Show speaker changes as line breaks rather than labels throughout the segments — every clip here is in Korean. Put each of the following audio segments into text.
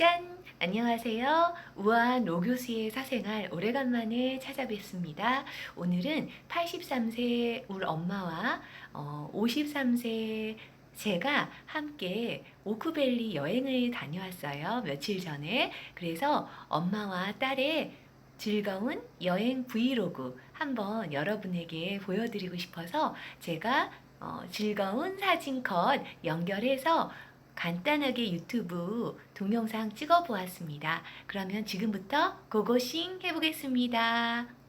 짠! 안녕하세요. 우아한 오교수의 사생활 오래간만에 찾아뵙습니다. 오늘은 83세 울 엄마와 어, 53세 제가 함께 오크밸리 여행을 다녀왔어요. 며칠 전에. 그래서 엄마와 딸의 즐거운 여행 브이로그 한번 여러분에게 보여드리고 싶어서 제가 어, 즐거운 사진 컷 연결해서 간단하게 유튜브 동영상 찍어 보았습니다. 그러면 지금부터 고고싱 해보겠습니다.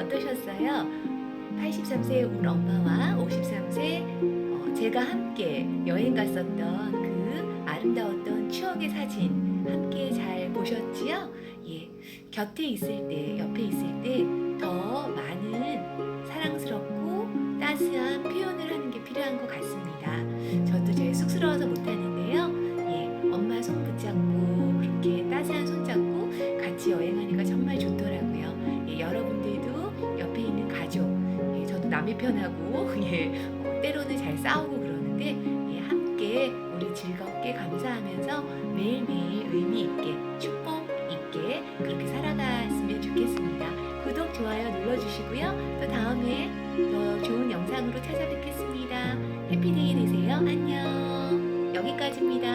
어떠셨어요? 83세 울 엄마와 53세 어, 제가 함께 여행 갔었던 그 아름다웠던 추억의 사진 함께 잘 보셨지요? 예, 곁에 있을 때, 옆에 있을 때 더 많은 사랑스럽고 따스한 표현을 하는 게 필요한 것 같습니다. 저도 제가 쑥스러워서 못하는 남의 편하고 예, 어, 때로는 잘 싸우고 그러는데 예, 함께 우리 즐겁게 감사하면서 매일매일 의미 있게 축복 있게 그렇게 살아갔으면 좋겠습니다. 구독, 좋아요 눌러주시고요. 또 다음에 더 좋은 영상으로 찾아뵙겠습니다. 해피데이 되세요. 안녕. 여기까지입니다.